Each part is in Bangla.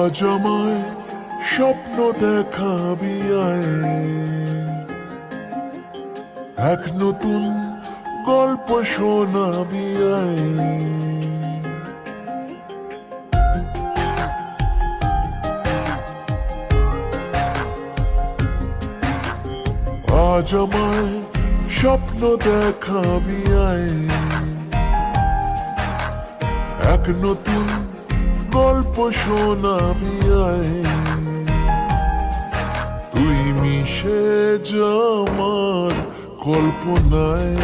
আজ আমায় স্বপ্ন দেখাবি এক নতুন গল্প শোনাবি আজ আমায় স্বপ্ন দেখাবি আয়। এক নতুন গল্প শোনাবি তুই মিশে যামার কল্পনায়।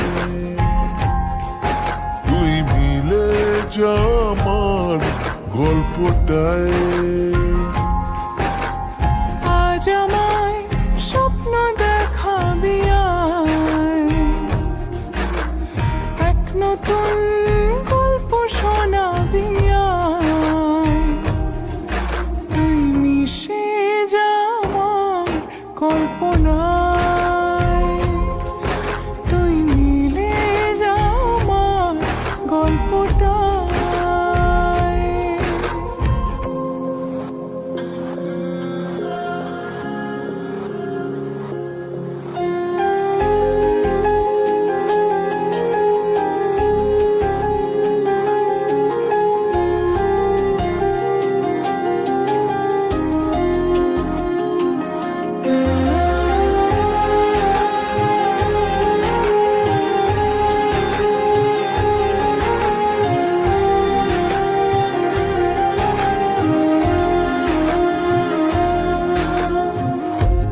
তুই মিলে যামার গল্পটায়।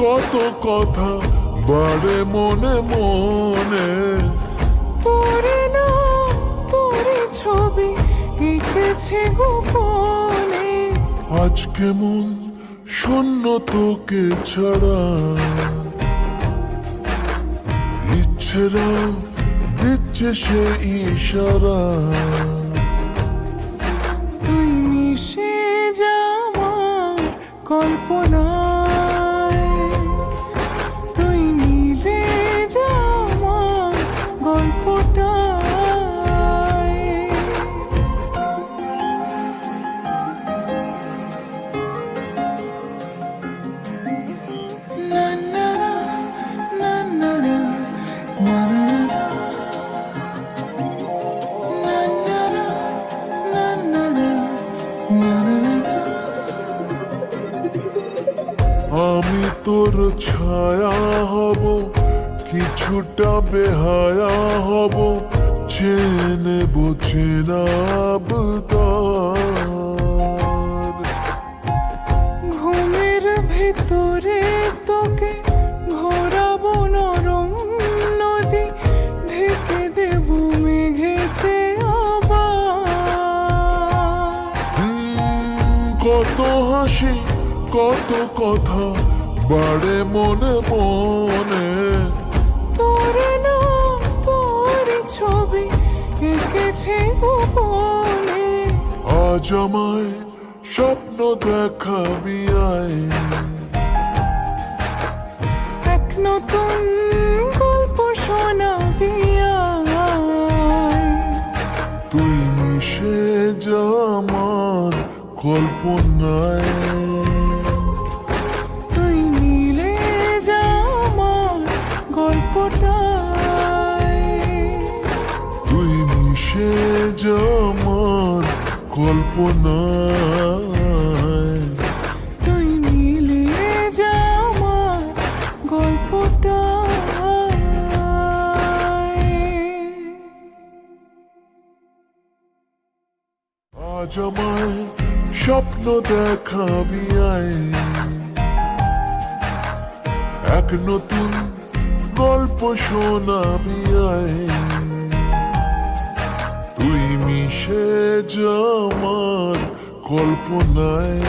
কত কথা বাড়ে মনে মনে। তোরে না তোরে ছবি এঁকেছে গোপনে। আজ কেমন শূন্য তোকে ছাড়া। ইচ্ছেরা দিচ্ছে সে ইশারা। আমি তোর ছায়া হব কিছুটা বেহায়া হব চেনে বোঝে না কত হাসি কত কথা বাড়ে মনে মনে। তোরে না তোর ছবি এঁকেছে গোপনে। আজ আমায় স্বপ্ন দেখাবি আয়। এক নতুন গল্প শোনাবি কল্পনায় তুই মিলে যা আমার গল্পটায়। তুই মিশে যা আমার কল্পনায়। তুই মিলে যা আমার গল্পটায়। আজ আমায় স্বপ্ন দেখাবি এক নতুন গল্প শোনাবি তুই মিশে যামার কল্পনায়।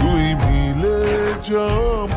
তুই মিলে যাম